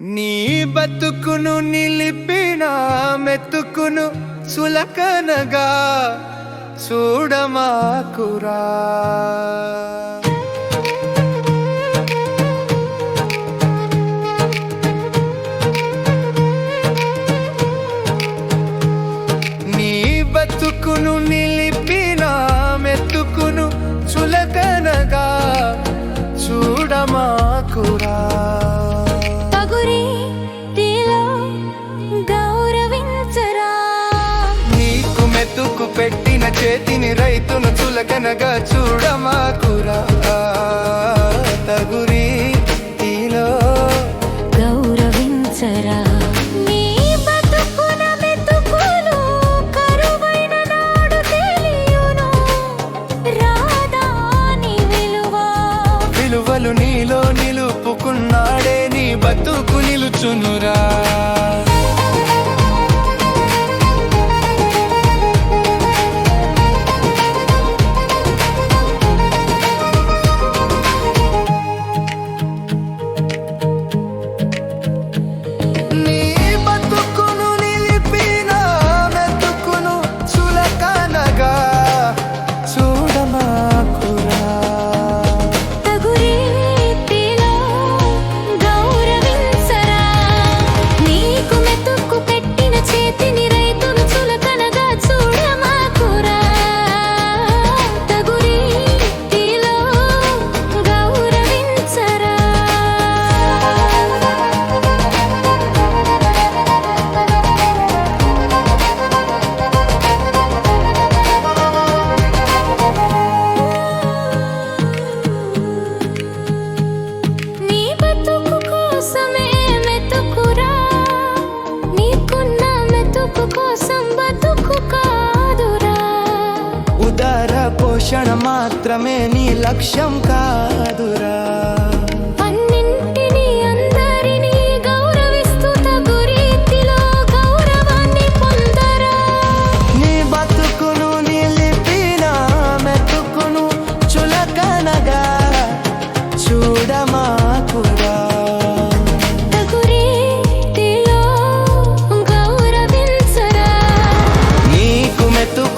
నీ బతుకును నిలిపిన మెతుకును సులకనగా చూడమాకురా. పెట్టిన చేతిని రైతును చులకనగా చూడమాకురా తగురి గౌరవించరా? నీలో నిలుపుకున్నాడే నీ బతుకు నిలుచునురా. క్షణం మాత్రమే నీ లక్ష్యం కాదురా.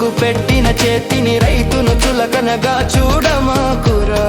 పెట్టిన చేతిని రైతును చులకనగా చూడమాకురా.